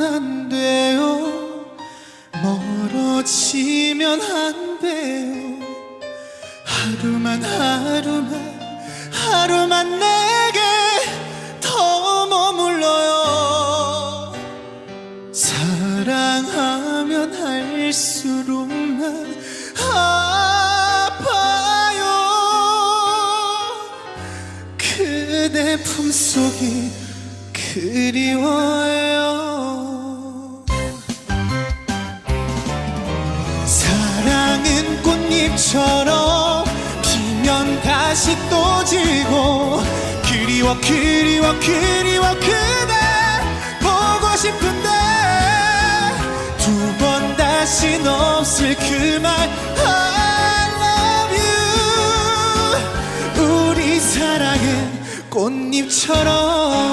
안 돼요. 멀어지면 안 돼요. 하루만 하루만 하루만 내게 더 머물러요. 사랑하면 할수록 난 아파요. 그대 품속이 그리워요. 사랑은 꽃잎처럼 피면 다시 또 지고 그리워 그리워 그리워 그대 보고 싶은데 두 번 다신 없을 그말 I love 우리 사랑은 꽃잎처럼